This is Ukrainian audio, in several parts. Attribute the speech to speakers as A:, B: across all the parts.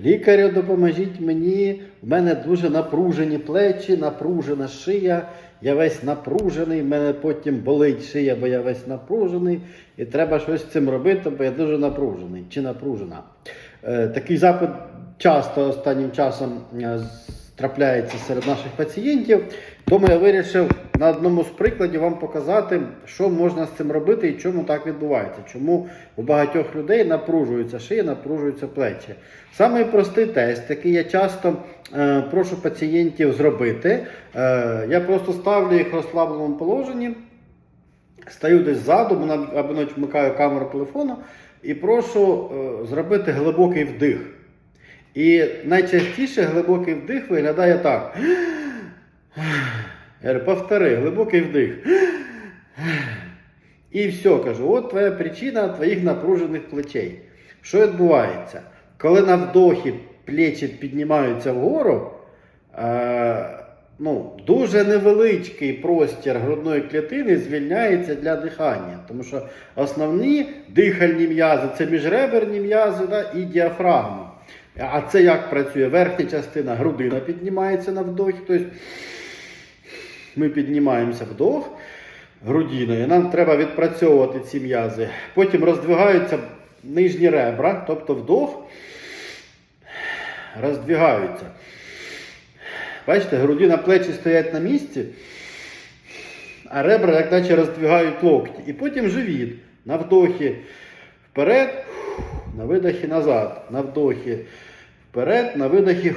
A: Лікарю, допоможіть мені. У мене дуже напружені плечі, напружена шия. Я весь напружений, в мене потім болить шия, бо я весь напружений. І треба щось з цим робити, бо я дуже напружений чи напружена. Е, такий запит часто останнім часом е, трапляється серед наших пацієнтів. Тому я вирішив на одному з прикладів вам показати, що можна з цим робити і чому так відбувається. Чому у багатьох людей напружується шия, напружуються плечі. Самий простий тест, який я часто е, прошу пацієнтів зробити. Е, я просто ставлю їх в розслабленому положенні, стаю десь ззаду, або навіть вмикаю камеру телефону і прошу е, зробити глибокий вдих. І найчастіше глибокий вдих виглядає так. Я говорю, повтори, глибокий вдих. І все, кажу, от твоя причина твоїх напружених плечей. Що відбувається? Коли на вдохі плечі піднімаються вгору, е, ну, дуже невеличкий простір грудної клітини звільняється для дихання. Тому що основні дихальні м'язи це міжреберні м'язи да, і діафрагма. А це як працює? Верхня частина грудина піднімається на вдохі. Тобто ми піднімаємося вдох грудиною. Нам треба відпрацьовувати ці м'язи. Потім роздвигаються нижні ребра, тобто вдох, роздвигаються. Бачите, грудина плечі стоять на місці, а ребра як наче роздвигають локті. І потім живіт. На вдохі вперед, на видохі назад. На вдохі вперед, на видохі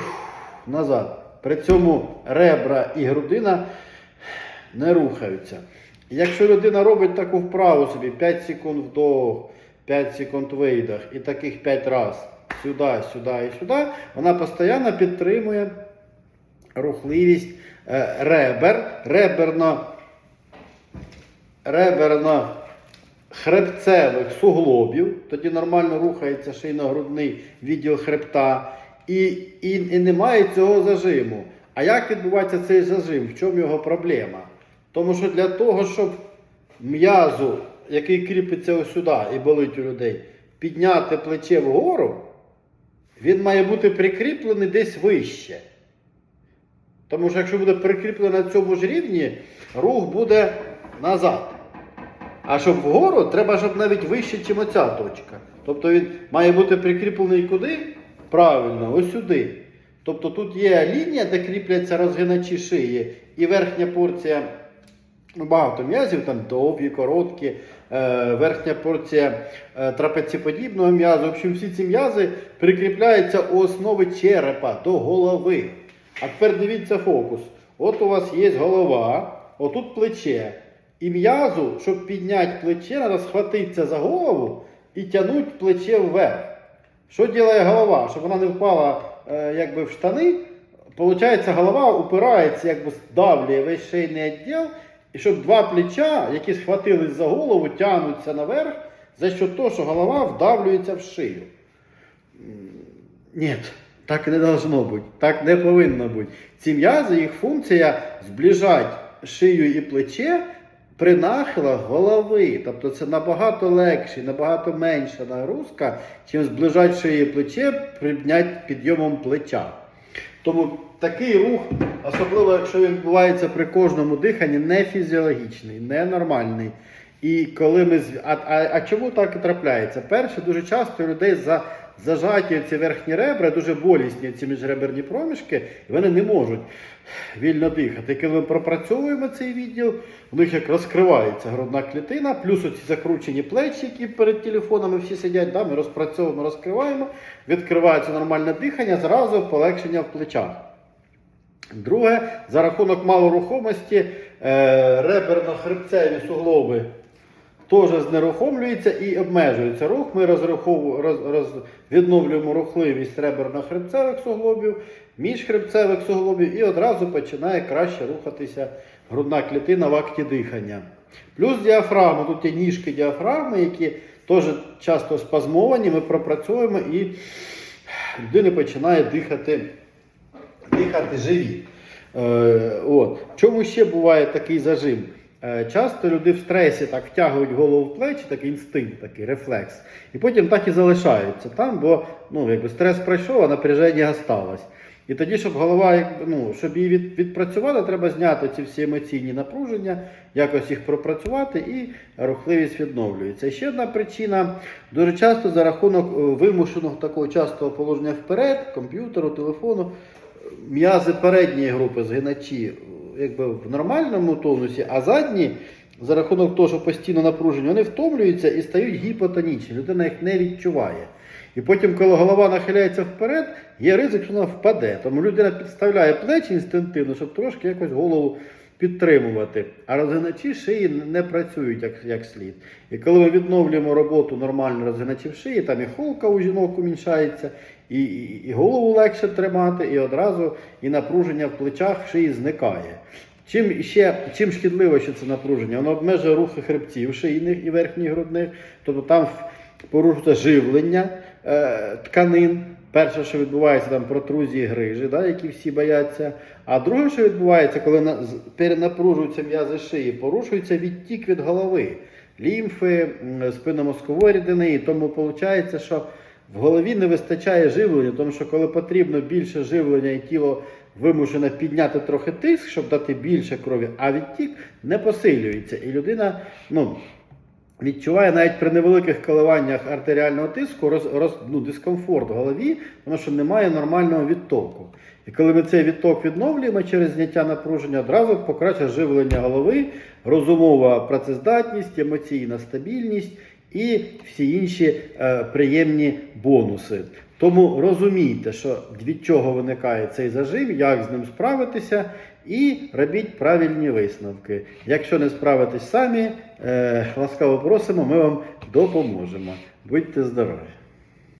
A: назад. При цьому ребра і грудина не рухаються. Якщо людина робить таку вправу собі 5 секунд вдох, 5 секунд видох і таких 5 разів сюди, сюди і сюди, вона постійно підтримує рухливість е, ребер, реберно, реберно хребцевих суглобів, тоді нормально рухається шийно-грудний відділ хребта, і, і, і немає цього зажиму. А як відбувається цей зажим? В чому його проблема? Тому що для того, щоб м'язу, який кріпиться ось сюди і болить у людей, підняти плече вгору, він має бути прикріплений десь вище. Тому що якщо буде прикріплений на цьому ж рівні, рух буде назад. А щоб вгору, треба, щоб навіть вище, ніж оця точка. Тобто він має бути прикріплений куди? Правильно, ось сюди. Тобто тут є лінія, де кріпляться розгиначі шиї, і верхня порція, ну багато м'язів, там довгі, короткі, е, верхня порція е, м'язу. В общем, всі ці м'язи прикріпляються у основи черепа до голови. А тепер дивіться фокус. От у вас є голова, отут плече. І м'язу, щоб підняти плече, треба схватитися за голову і тягнути плече вверх. Що робить голова? Щоб вона не впала е, якби в штани, Получається, голова упирається, якби здавлює весь шийний відділ, і щоб два плеча, які схватились за голову, тягнуться наверх, за що то, що голова вдавлюється в шию. Ні, так не должно бути, так не повинно бути. Ці м'язи, їх функція зближати шию і плече при нахилах голови. Тобто це набагато легше, набагато менша нагрузка, чим ближайшої плече при підйомом плеча. Тому такий рух, особливо якщо він відбувається при кожному диханні, не фізіологічний, не нормальний. І коли ми а, а, а чому так і трапляється? Перше, дуже часто у людей за зажаті ці верхні ребра, дуже болісні ці міжреберні проміжки, і вони не можуть вільно дихати. І коли ми пропрацьовуємо цей відділ, у них як розкривається грудна клітина, плюс оці закручені плечі, які перед телефонами всі сидять, да, ми розпрацьовуємо, розкриваємо, відкривається нормальне дихання, зразу полегшення в плечах. Друге, за рахунок малорухомості е, реберно-хребцеві суглоби теж знерухомлюються і обмежується рух. Ми розрахову- роз, роз, відновлюємо рухливість реберно-хребцевих суглобів, міжхребцевих суглобів і одразу починає краще рухатися грудна клітина в акті дихання. Плюс діафрагма, тут є ніжки діафрагми, які теж часто спазмовані, ми пропрацьовуємо і людина починає дихати дихати живі. Е, от. Чому ще буває такий зажим? Е, Часто люди в стресі так втягують голову в плечі, такий інстинкт, такий рефлекс, і потім так і залишаються там, бо ну, якби стрес пройшов, а напряження осталось. І тоді, щоб голова, ну, щоб її від, відпрацювала, треба зняти ці всі емоційні напруження, якось їх пропрацювати, і рухливість відновлюється. І ще одна причина дуже часто за рахунок е, вимушеного такого частого положення вперед, комп'ютеру, телефону, м'язи передньої групи згиначі е, якби в нормальному тонусі, а задні. За рахунок того, що постійно напружені, вони втомлюються і стають гіпотонічні. Людина їх не відчуває. І потім, коли голова нахиляється вперед, є ризик, що вона впаде. Тому людина підставляє плечі інстинктивно, щоб трошки якось голову підтримувати. А розгиначі шиї не працюють як, як слід. І коли ми відновлюємо роботу нормально розгиначів шиї, там і холка у жінок уміншається, і, і, і голову легше тримати, і одразу і напруження в плечах шиї зникає. Чим ще чим шкідливо ще це напруження? Воно обмежує рухи хребців шийних і верхніх грудних, тобто там порушується живлення е, тканин. Перше, що відбувається, там протрузії грижі, да, які всі бояться. А друге, що відбувається, коли на, перенапружуються м'язи шиї, порушується відтік від голови, лімфи, спинномозкової рідини. І тому виходить, що в голові не вистачає живлення, тому що коли потрібно більше живлення і тіло вимушено підняти трохи тиск, щоб дати більше крові, а відтік не посилюється. І людина ну, відчуває навіть при невеликих коливаннях артеріального тиску роз, роз, ну, дискомфорт в голові, тому що немає нормального відтоку. І коли ми цей відток відновлюємо через зняття напруження, одразу покращує живлення голови, розумова працездатність, емоційна стабільність і всі інші е, приємні бонуси. Тому розумійте, що від чого виникає цей зажим, як з ним справитися, і робіть правильні висновки. Якщо не справитесь самі, е, ласкаво просимо, ми вам допоможемо. Будьте здорові!